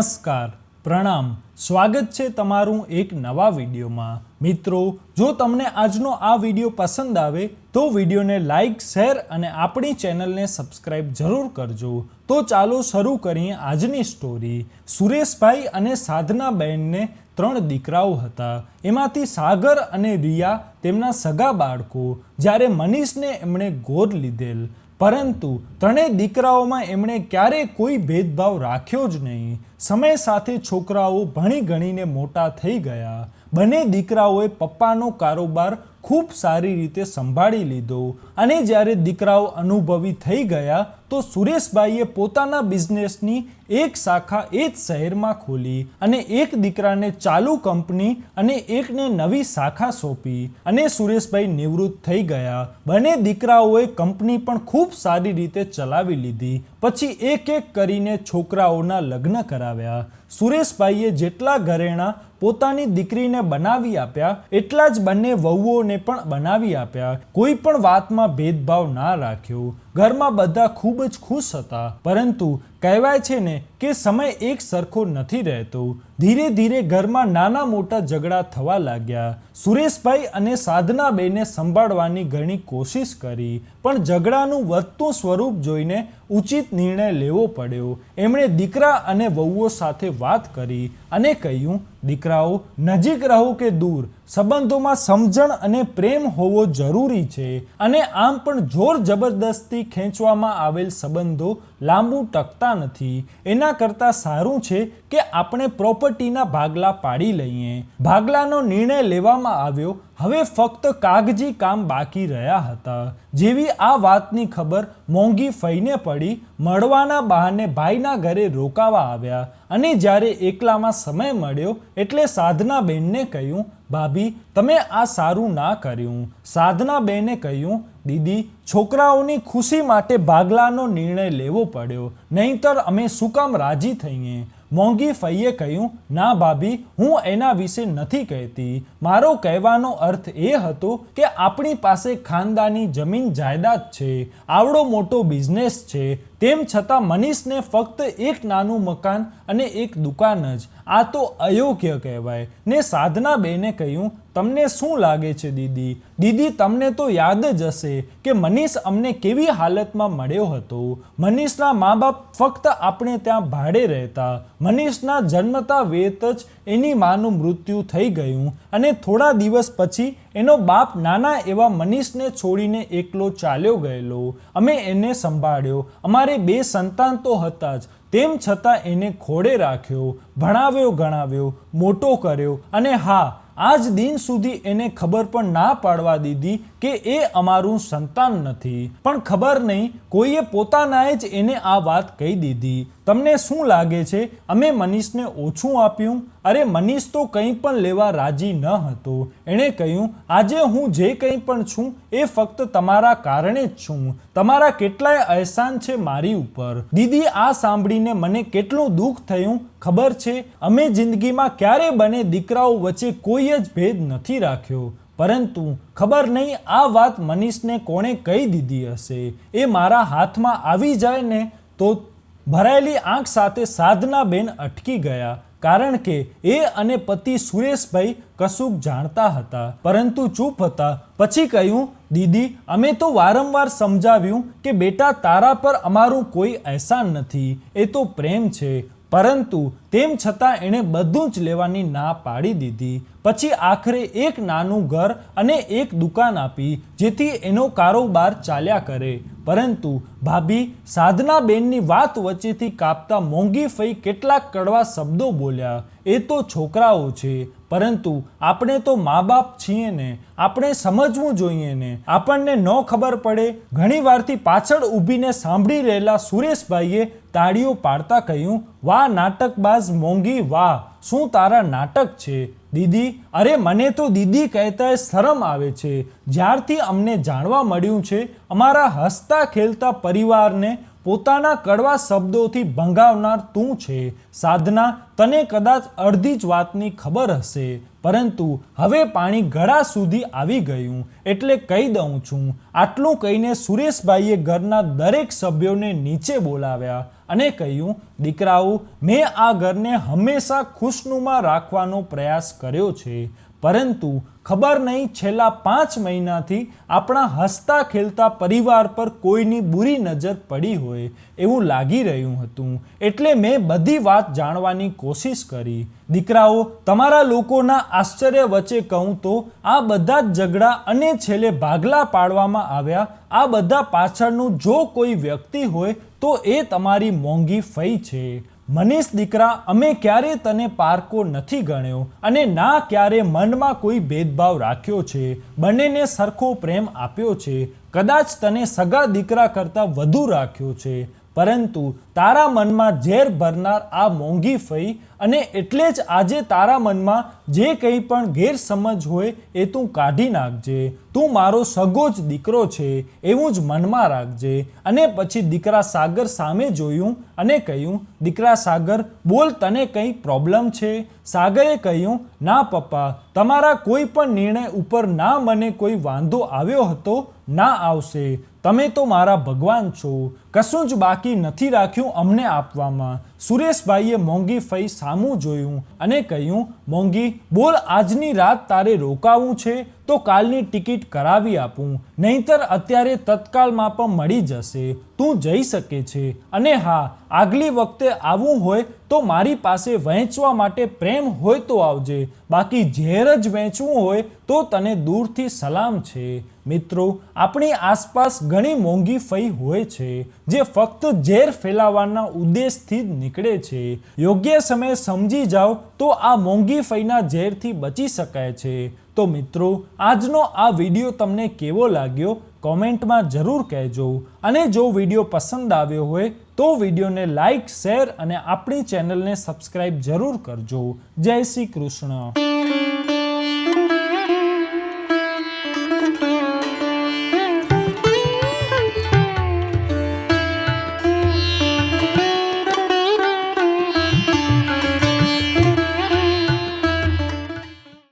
નમસ્કાર, પ્રણામ. સ્વાગત છે તમારું એક નવા વિડીયોમાં. મિત્રો, જો તમને આજનો આ વીડિયો પસંદ આવે, તો વિડીયોને લાઈક, શેર અને આપણી ચેનલને સબસ્ક્રાઇબ જરૂર કરજો. તો ચાલો શરૂ કરીએ આજની સ્ટોરી. સુરેશભાઈ અને સાધનાબેનને ત્રણ દીકરાઓ હતા. એમાંથી સાગર અને રિયા તેમના સગા બાળકો. જ્યારે મનીષને એમણે ગોદ લીધેલ. પરંતુ ત્રણેય દીકરાઓમાં એમણે ક્યારેય કોઈ ભેદભાવ રાખ્યો જ નહીં. સમય સાથે છોકરાઓ ભણી ગણીને મોટા થઈ ગયા. બંને દીકરાઓએ પપ્પાનો કારોબાર ખૂબ સારી રીતે સંભાળી લીધો અને જ્યારે દીકરાઓ અનુભવી થઈ ગયા તો સુરેશભાઈએ પોતાના બિઝનેસની એક શાખા એ જ શહેરમાં ખોલી અને એક દીકરાને ચાલુ કંપની અને એકને નવી શાખા સોંપી અને સુરેશભાઈ નિવૃત્ત થઈ ગયા. બંને દીકરાઓએ કંપની પણ ખૂબ સારી રીતે ચલાવી લીધી પછી એક એક કરીને છોકરાઓના લગ્ન કરાવ્યા. સુરેશભાઈએ જેટલા ઘરેણાં પોતાની દીકરીને બનાવી આપ્યા, એટલા જ બંને વહુઓને પણ બનાવી આપ્યા. કોઈ પણ વાતમાં ભેદભાવ ના રાખ્યો. ઘરમાં બધા ખૂબ જ ખુશ હતા. પરંતુ કહેવાય છે ને કે સમય એક સરખો નથી રહેતો. ધીરે ધીરે ઘરમાં નાના મોટા ઝઘડા થવા લાગ્યા. સુરેશભાઈ અને સાધનાબેને સંભાળવાની ઘણી કોશિશ કરી, પણ ઝઘડાનું વધતું સ્વરૂપ જોઈને ઉચિત નિર્ણય લેવો પડ્યો. એમણે દીકરા અને વહુઓ સાથે વાત કરી અને કહ્યું દીકરાઓ નજીક રહો કે દૂર, સંબંધોમાં સમજણ અને પ્રેમ હોવો જરૂરી છે. અને આમ પણ જોર જબરદસ્તી ખેંચવામાં આવેલ સંબંધો લાંબુ ટકતા નથી. એના કરતાં સારું છે કે આપણે પ્રોપર્ટીના ભાગલા પાડી લઈએ. ભાગલાનો નિર્ણય લેવામાં આવ્યો હવે ફક્ત કાગજી કામ બાકી રહ્યા હતા. જેવી આ વાતની ખબર મોંઘી ફઈને પડી, મળવાના બહાને ભાઈના ઘરે રોકાવા આવ્યા અને જ્યારે એકલામાં સમય મળ્યો એટલે સાધનાબેનને કહ્યું, ભાભી, તમે આ સારું ના કર્યું. સાધનાબેને કહ્યું, દીદી, છોકરાઓની ખુશી માટે ભાગલાનો નિર્ણય લેવો પડ્યો, નહીંતર અમે શું કામ રાજી થઈએ? મોંઘી ફઈએ કહ્યું, ના ભાભી, હું એના વિશે નથી કહેતી. મારો કહેવાનો અર્થ એ હતો કે આપણી પાસે ખાનદાની જમીન જાયદાદ છે, આવડો મોટો બિઝનેસ છે. તેમ છતાં મનીષને ફક્ત એક નાનું મકાન અને એક દુકાન જ. આ તો અયોગ્ય કહેવાય. ને સાધના બેને કહ્યું તમને શું લાગે છે, દીદી? દીદી, તમને તો યાદ જ હશે કે મનીષ અમને કેવી હાલતમાં મળ્યો હતો. મનીષના મા બાપ ફક્ત આપણે ત્યાં ભાડે રહેતા. મનીષના જન્મતા વેત જ એની માનું મૃત્યુ થઈ ગયું અને થોડા દિવસ પછી એનો બાપ નાના એવા મનીષને છોડીને એકલો ચાલ્યો ગયેલો. અમે એને સંભાળ્યો. અમારે બે સંતાન તો હતા જ. તેમ છતાં એને ખોડે રાખ્યો, ભણાવ્યો ગણાવ્યો, મોટો કર્યો અને હા આજ દિન સુધી એને ખબર પણ ના પાડવા દીધી કે એ અમારું સંતાન નથી. પણ ખબર નહીં, કોઈએ પોતાનાએ જ એને આ વાત કહી દીધી. તમને શું લાગે છે? અમે મનીષને ઓછું આપ્યું? અરે મનીષ તો કંઈ પણ લેવા રાજી ન હતો. એણે કહ્યું, આજે હું જે કંઈ પણ છું, એ ફક્ત તમારા કારણે જ છું. તમારા કેટલાય અહેસાન છે મારી ઉપર. દીદી આ સાંભળીને મને કેટલું દુઃખ થયું ખબર છે, અમે જિંદગીમાં ક્યારે બને દીકરાઓ વચ્ચે કોઈ જ ભેદ નથી રાખ્યો. પરંતુ ખબર નહીં, આ વાત મનીષને કોણે કહી દીધી હશે? એ મારા હાથમાં આવી જાય ને તો ભરાયેલી આંખ સાથે સાધનાબેન અટકી ગયા. કારણ કે એ અને પતિ સુરેશભાઈ કશુંક જાણતા હતા. પરંતુ ચૂપ હતા. પછી કહ્યું, દીદી, અમે તો વારંવાર સમજાવ્યું કે બેટા તારા પર અમારું કોઈ અહેસાન નથી. એ તો પ્રેમ છે. પરંતુ તેમ છતાં એણે બધું જ લેવાની ના પાડી દીધી. પછી આખરે એક નાનું ઘર અને એક દુકાન આપી, જેથી એનો કારોબાર ચાલ્યા કરે. પરંતુ ભાભી સાધનાબેનની વાત વચ્ચેથી કાપતા મોંઘી ફઈ કેટલાક કડવા શબ્દો બોલ્યા. એ તો છોકરાઓ છે, પરંતુ આપણે તો મા બાપ છીએ ને, આપણે સમજવું જોઈએ ને. આપણને ન ખબર પડે, ઘણી વારથી પાછળ ઊભીને સાંભળી રહેલા સુરેશભાઈએ તાળીઓ પાડતા કહ્યું, વાહ, નાટકબાજ મોંઘી, વાહ, શું તારા નાટક છે? દીદી, અરે મને તો દીદી કહેતા શરમ આવે છે. જ્યારથી અમને જાણવા મળ્યું છે, અમારા હસતા ખેલતા પરિવારને પોતાના કડવા શબ્દોથી ભંગાવનાર તું છે. સાધના, તને કદાચ અડધી જ વાતની ખબર હશે. પરંતુ હવે પાણી ગળા સુધી આવી ગયું, એટલે કહી દઉં છું, આટલું કહીને સુરેશભાઈએ ઘરના દરેક સભ્યોને નીચે બોલાવ્યા અને કહ્યું, દીકરાઓ, મેં આ ઘરને હંમેશા ખુશનુમા રાખવાનો પ્રયાસ કર્યો છે. પરંતુ ખબર નહીં છેલ્લા પાંચ મહિનાથી આપણા હસતા ખેલતા પરિવાર પર કોઈની બુરી નજર પડી હોય એવું લાગી રહ્યું હતું. એટલે મેં બધી વાત જાણવાની કોશિશ કરી. દીકરાઓ, તમારા લોકોના આશ્ચર્ય વચ્ચે કહું તો આ બધા જ ઝઘડા અને છેલ્લે ભાગલા પાડવામાં આવ્યા. આ બધા પાછળનું જો કોઈ વ્યક્તિ હોય તો એ તમારી મોંઘી ફઈ છે. મનીષ દીકરા, અમે ક્યારે તને પારકો નથી ગણ્યો અને ના ક્યારે મનમાં કોઈ ભેદભાવ રાખ્યો છે? બંનેને સરખો પ્રેમ આપ્યો છે. કદાચ તને સગા દીકરા કરતાં વધુ રાખ્યો છે, પરંતુ તારા મનમાં ઝેર ભરનાર આ મોંઘી ફઈ અને એટલે જ આજે તારા મનમાં જે કંઈ પણ ગેરસમજ હોય એ તું કાઢી નાખજે. તું મારો સગો જ દીકરો છે, એવું જ મનમાં રાખજે. અને પછી દીકરા સાગર સામે જોયું અને કહ્યું, દીકરા સાગર, બોલ તને કંઈ પ્રોબ્લેમ છે? સાગરે કહ્યું, ના પપ્પા, તમારા કોઈ પણ નિર્ણય ઉપર ના મને કોઈ વાંધો આવ્યો હતો ના આવશે. તમે તો મારા ભગવાન છો. કશું જ બાકી નથી રાખ્યું અમને આપવામાં. સુરેશભાઈએ મોંઘી ફઈ સામું જોયું અને કહ્યું, મોંઘી, બોલ આજની રાત તારે રોકાવું છે? તો કાલની ટિકિટ કરાવી આપું. નહીંતર અત્યારે તત્કાલમાં પણ મળી જશે. તું જઈ શકે છે. અને હા, આગલી વખતે આવવું હોય તો મારી પાસે વહેંચવા માટે પ્રેમ હોય તો આવજે. બાકી ઝેર જ વહેંચવું હોય તો તને દૂરથી સલામ છે. મિત્રો, આપણી આસપાસ ઘણી મોંઘી ફઈ હોય છે, જે ફક્ત ઝેર ફેલાવવાના ઉદ્દેશથી જ નીકળે છે. યોગ્ય સમયે સમજી જાઓ તો આ મોંઘી ફઈના ઝેરથી બચી શકાય છે. તો મિત્રો, આજનો આ વીડિયો તમને કેવો લાગ્યો? કોમેન્ટમાં જરૂર કહેજો. અને જો વીડિયો પસંદ આવ્યો હોય, તો વિડીયોને લાઈક, શેર અને આપણી ચેનલને સબસ્ક્રાઈબ જરૂર કરજો. જય શ્રી કૃષ્ણ.